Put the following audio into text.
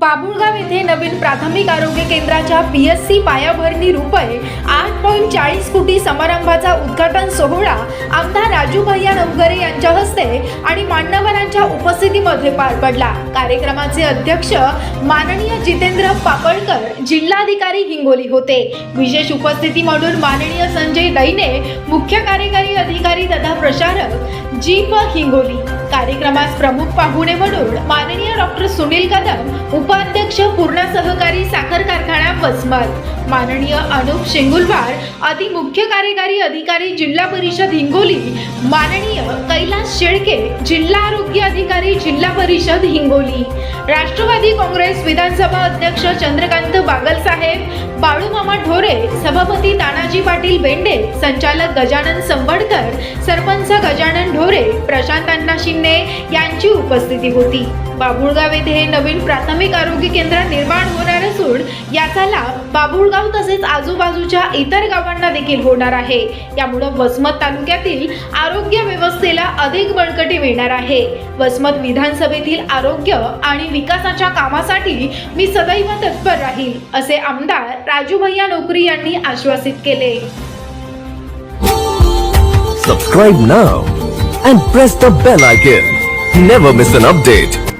बाबुळगाव येथे नवीन प्राथमिक आरोग्य केंद्राच्या पी एस सी पायाभरणी रुपये आठ पॉईंट चाळीस कोटी समारंभाचा उद्घाटन सोहळा आमदार राजू भैया नवगरे यांच्या हस्ते आणि मान्यवरांच्या उपस्थितीमध्ये पार पडला. कार्यक्रमाचे अध्यक्ष माननीय जितेंद्र पापळकर जिल्हाधिकारी हिंगोली होते. विशेष उपस्थिती म्हणून माननीय संजय दैने मुख्य कार्यकारी अधिकारी तथा प्रचारक जी प हिंगोली. कार्यक्रमास प्रमुख पाहुणे म्हणून माननीय डॉक्टर सुनील कदम उपाध्यक्ष पूर्ण सहकारी साखर कारखाना वसमत. माननीय अनुप शेंगुलवार आदी मुख्य कार्यकारी अधिकारी जिल्हा परिषद हिंगोली. माननीय कैलास शेळके जिल्हा आरोग्य अधिकारी जिल्हा परिषद हिंगोली. राष्ट्रवादी काँग्रेस विधानसभा अध्यक्ष चंद्रकांत बागल बाळूमामा ढोरे सभापती तानाजी पाटील बेंडे संचालक गजानन संवडकर सरपंच गजानन ढोरे प्रशांत अण्णा शिंदे यांची उपस्थिती होती. बाबुळगाव येथे नवीन प्राथमिक आरोग्य केंद्र निर्माण होणार असून याचा लाभ बाबुळगाव तसेच आजूबाजूच्या इतर गावांना देखील होणार आहे. यामुळं वसमत तालुक्यातील आरोग्य व्यवस्थेला अधिक बळकटी मिळणार आहे. वसमत विधानसभेतील आरोग्य आणि विकासाच्या कामासाठी मी सदैव तत्पर राहील असे आमदार राजू भैया नोकरी यांनी आश्वासित केले. Subscribe now and press the bell icon never miss an update